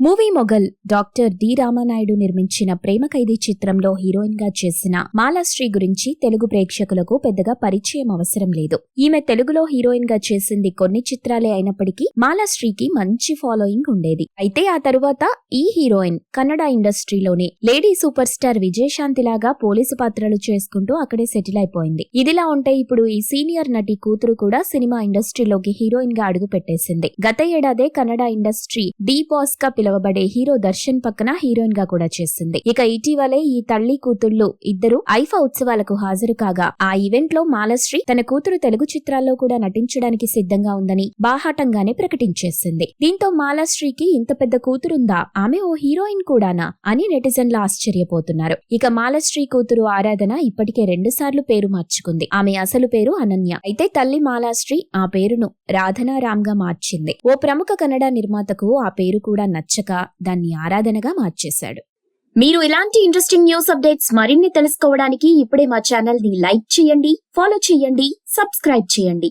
Movie mogul doctor D Ramanaidu నిర్మించిన ప్రేమ ఖైదీ చిత్రంలో హీరోయిన్గా చేసిన మాలాశ్రీ గురించి తెలుగు ప్రేక్షకులకు పెద్దగా పరిచయం అవసరం లేదు. ఈమె తెలుగులో హీరోయిన్గా చేసింది కొన్ని చిత్రాలే అయినప్పటికీ మాలాశ్రీకి మంచి ఫాలోయింగ్ ఉండేది. అయితే ఆ తరువాత ఈ హీరోయిన్ కన్నడ ఇండస్ట్రీలోని లేడీ సూపర్ స్టార్ విజయశాంతి లాగా పోలీసు పాత్రలు చేసుకుంటూ అక్కడే సెటిల్ అయిపోయింది. ఇదిలా ఉంటే ఇప్పుడు ఈ సీనియర్ నటి కూతురు కూడా సినిమా ఇండస్ట్రీలోకి హీరోయిన్గా అడుగు పెట్టేసింది గత ఏడాదే కన్నడ ఇండస్ట్రీ డీ బాస్గా పిలవబడే హీరో దర్శన్ పక్కన హీరోయిన్గా కూడా చేసింది ఇక ఇటీవలే ఈ తల్లి కూతుళ్ళు ఇద్దరు ఐఫా ఉత్సవాలకు హాజరు కాగా ఆ ఈవెంట్లో మాలశ్రీ తన కూతురు తెలుగు చిత్రాల్లో కూడా నటించడానికి సిద్ధంగా ఉందని బాహాటంగానే ప్రకటించేసింది. దీంతో మాలాశ్రీకి ఇంత పెద్ద కూతురుందా? ఆమె ఓ హీరోయిన్ కూడానా? అని నెటిజన్లు ఆశ్చర్యపోతున్నారు. ఇక మాలశ్రీ కూతురు ఆరాధన ఇప్పటికే రెండు సార్లు పేరు మార్చుకుంది. ఆమె అసలు పేరు అనన్య. అయితే తల్లి మాలాశ్రీ ఆ పేరును రాధనారామ్గా మార్చింది. ఓ ప్రముఖ కన్నడ నిర్మాతకు ఆ పేరు కూడా నచ్చ నచ్చక దాన్ని ఆరాధనగా మార్చేశాడు. మీరు ఇలాంటి ఇంట్రెస్టింగ్ న్యూస్ అప్డేట్స్ మరిన్ని తెలుసుకోవడానికి ఇప్పుడే మా ఛానల్ని లైక్ చేయండి ఫాలో చేయండి సబ్స్క్రైబ్ చేయండి.